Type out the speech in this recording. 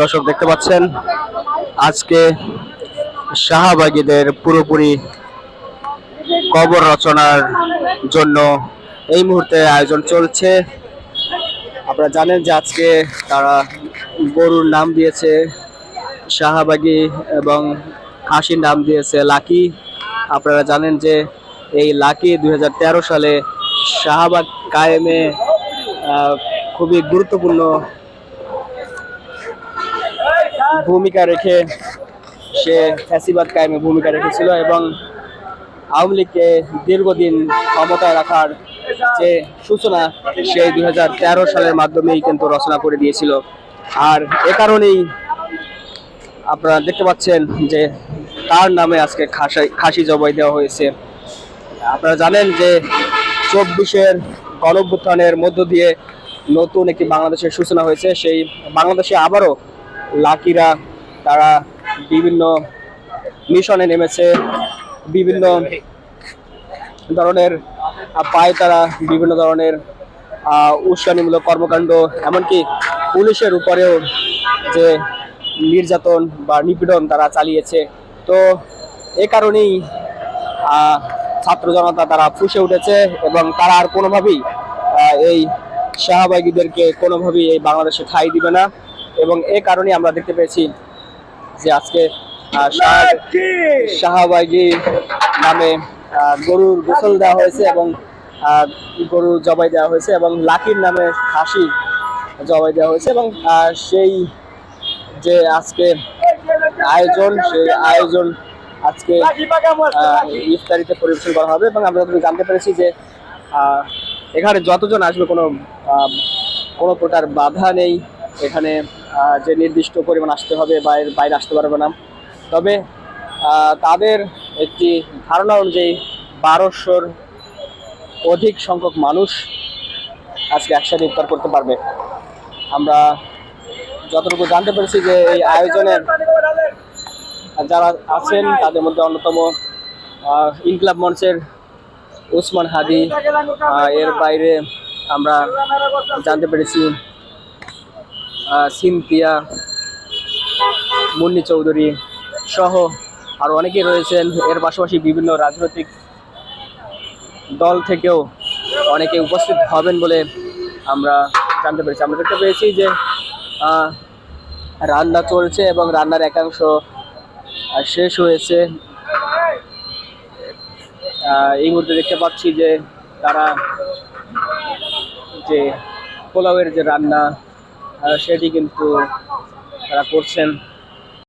দর্শক দেখতে পাচ্ছেন, আজকে শাহবাগীদের পুরোপুরি কবর রচনার জন্য এই মুহূর্তে আয়োজন চলছে। আপনারা জানেন যে আজকে তারা গরুর নাম দিয়েছে শাহবাগী এবং খাসির নাম দিয়েছে লাকি। আপনারা জানেন যে এই লাকি দু হাজার তেরো সালে শাহবাগ কায়েমে খুবই গুরুত্বপূর্ণ ভূমিকা রেখে সে ফ্যাসিবাদ কায়েমে ভূমিকা রেখেছিল এবং আওয়ামী লীগকে দীর্ঘদিন ক্ষমতায় রাখার যে সূচনা, সেই দুই সালের মাধ্যমেই কিন্তু রচনা করে দিয়েছিল। আর এ কারণেই আপনারা দেখতে পাচ্ছেন যে তার নামে আজকে খাসি খাসি জবাই দেওয়া হয়েছে। আপনারা জানেন যে চব্বিশের গণভ্যুত্থানের মধ্য দিয়ে নতুন একটি বাংলাদেশের সূচনা হয়েছে। সেই বাংলাদেশে আবারও লাকিরা, তারা বিভিন্ন মিশনে নেমেছে, বিভিন্ন ধরনের পায় তারা বিভিন্ন ধরনের উস্কানিমূলক কর্মকাণ্ড, এমনকি পুলিশের উপরেও যে নির্যাতন বা নিপীড়ন তারা চালিয়েছে। তো এ কারণেই ছাত্র জনতা তারা ফুসে উঠেছে এবং তারা আর কোনোভাবেই এই শাহবাগীদেরকে কোনোভাবেই এই বাংলাদেশে ঠাঁই দিবে না। এবং এ কারণেই আমরা দেখতে পেয়েছি যে আজকে শাহবাগী নামে গরুর গোসল দেওয়া হয়েছে এবং গরু জবাই দেওয়া হয়েছে এবং লাকির নামে খাসি জবাই দেওয়া হয়েছে এবং সেই যে আজকে আয়োজন সেই আয়োজন আজকে ইফতারিতে পরিবেশন করা হবে এবং আমরা জানতে পেরেছি যে এখানে যতজন আসবে কোনো কোনো প্রকার বাধা নেই। এখানে যে নির্দিষ্ট পরিমাণ আসতে হবে বাইরে বাইরে আসতে পারবে না। তবে তাদের একটি ধারণা অনুযায়ী বারোশোর অধিক সংখ্যক মানুষ আজকে একসাথে ইফতার করতে পারবে। আমরা যতটুকু জানতে পেরেছি যে এই আয়োজনে যারা আছেন, তাদের মধ্যে অন্যতম ইনকলাব মঞ্চের উসমান হাদি এর বাইরে আমরা জানতে পেরেছি আহ, সিনথিয়া মুন্নি চৌধুরী সহ আরও অনেকেই রয়েছেন। এর পাশাপাশি বিভিন্ন রাজনৈতিক দল থেকেও অনেকে উপস্থিত হবেন বলে আমরা জানতে পেরেছি। আমরা দেখতে পেয়েছি যে রান্না চলছে এবং রান্নার একাংশ শেষ হয়েছে। এই মুহূর্তে দেখতে পাচ্ছি যে তারা যে পোলাওয়ের যে রান্না সেটি কিন্তু তারা করছেন।